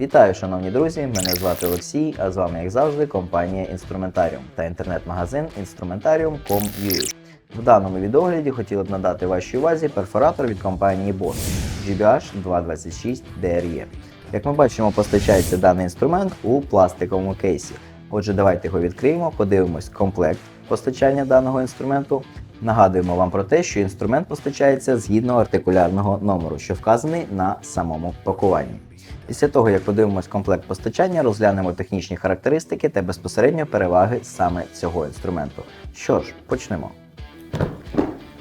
Вітаю, шановні друзі! Мене звати Олексій, а з вами, як завжди, компанія Інструментаріум та інтернет-магазин Instrumentarium.com.ua. В даному відеогляді хотіли б надати вашій увазі перфоратор від компанії Bosch GBH 226 DRE. Як ми бачимо, постачається даний інструмент у пластиковому кейсі. Отже, давайте його відкриємо, подивимось комплект постачання даного інструменту. Нагадуємо вам про те, що інструмент постачається згідно артикулярного номеру, що вказаний на самому пакуванні. Після того, як подивимось комплект постачання, розглянемо технічні характеристики та безпосередньо переваги саме цього інструменту. Що ж, почнемо.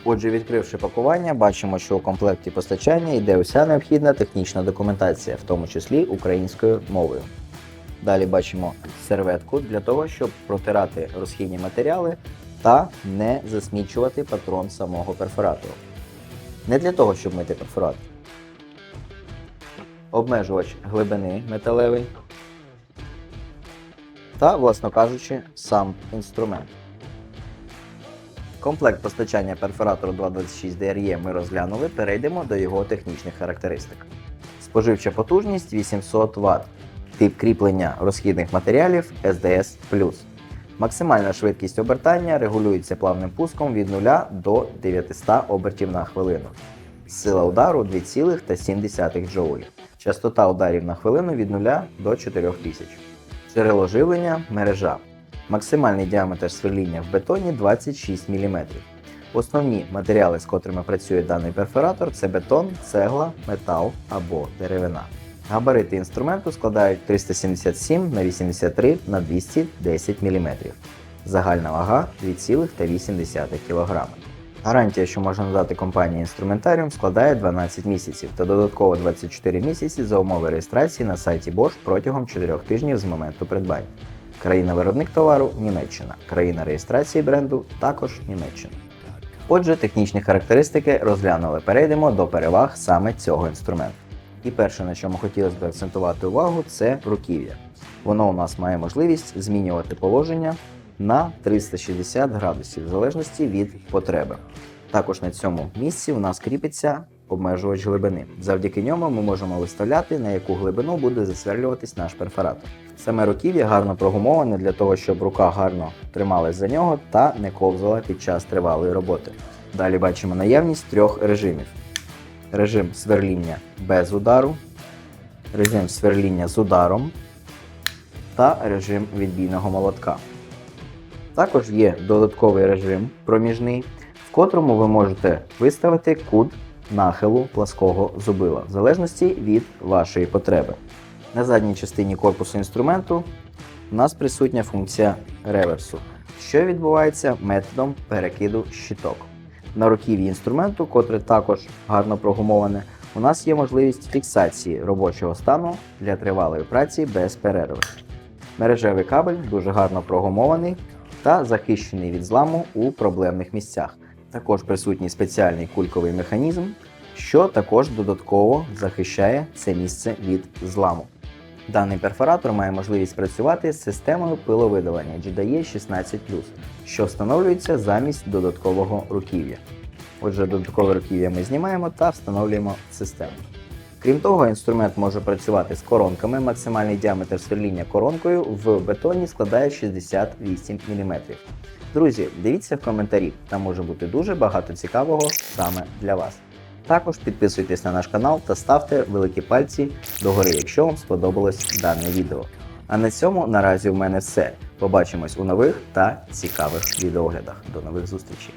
Отже, відкривши пакування, бачимо, що у комплекті постачання йде уся необхідна технічна документація, в тому числі українською мовою. Далі бачимо серветку для того, щоб протирати розхідні матеріали та не засмічувати патрон самого перфоратору. Не для того, щоб мити перфоратор. Обмежувач глибини металевий та, власно кажучи, сам інструмент. Комплект постачання перфоратору 226 DRE ми розглянули, перейдемо до його технічних характеристик. Споживча потужність 800 Вт. Тип кріплення розхідних матеріалів SDS. Максимальна швидкість обертання регулюється плавним пуском від 0 до 900 обертів на хвилину. Сила удару 2,7 джоулів. Частота ударів на хвилину від 0 до 4000. Джерело живлення мережа. Максимальний діаметр сверління в бетоні 26 мм. Основні матеріали, з котрими працює даний перфоратор, це бетон, цегла, метал або деревина. Габарити інструменту складають 377 на 83 на 210 мм. Загальна вага 2,8 кг. Гарантія, що можна надати компанії інструментаріум, складає 12 місяців та додатково 24 місяці за умови реєстрації на сайті Bosch протягом 4 тижнів з моменту придбання. Країна-виробник товару Німеччина. Країна реєстрації бренду також Німеччина. Отже, технічні характеристики розглянули. Перейдемо до переваг саме цього інструменту. І перше, на чому хотілося б акцентувати увагу, це руків'я. Воно у нас має можливість змінювати положення на 360 градусів, в залежності від потреби. Також на цьому місці у нас кріпиться обмежувач глибини. Завдяки ньому ми можемо виставляти, на яку глибину буде засверлюватись наш перфоратор. Саме руків'я гарно прогумоване для того, щоб рука гарно трималась за нього та не ковзала під час тривалої роботи. Далі бачимо наявність трьох режимів: режим сверління без удару, режим сверління з ударом та режим відбійного молотка. Також є додатковий режим проміжний, в котрому ви можете виставити кут нахилу плаского зубила, в залежності від вашої потреби. На задній частині корпусу інструменту у нас присутня функція реверсу, що відбувається методом перекиду щиток. На руків'ї інструменту, котре також гарно прогумоване, у нас є можливість фіксації робочого стану для тривалої праці без перерви. Мережевий кабель дуже гарно прогумований та захищений від зламу у проблемних місцях. Також присутній спеціальний кульковий механізм, що також додатково захищає це місце від зламу. Даний перфоратор має можливість працювати з системою пиловидалення GDE 16, що встановлюється замість додаткового руків'я. Отже, додаткове руків'я ми знімаємо та встановлюємо систему. Крім того, інструмент може працювати з коронками. Максимальний діаметр сверління коронкою в бетоні складає 68 мм. Друзі, дивіться в коментарі, там може бути дуже багато цікавого саме для вас. Також підписуйтесь на наш канал та ставте великі пальці догори, якщо вам сподобалось дане відео. А на цьому наразі в мене все. Побачимось у нових та цікавих відеоглядах. До нових зустрічей!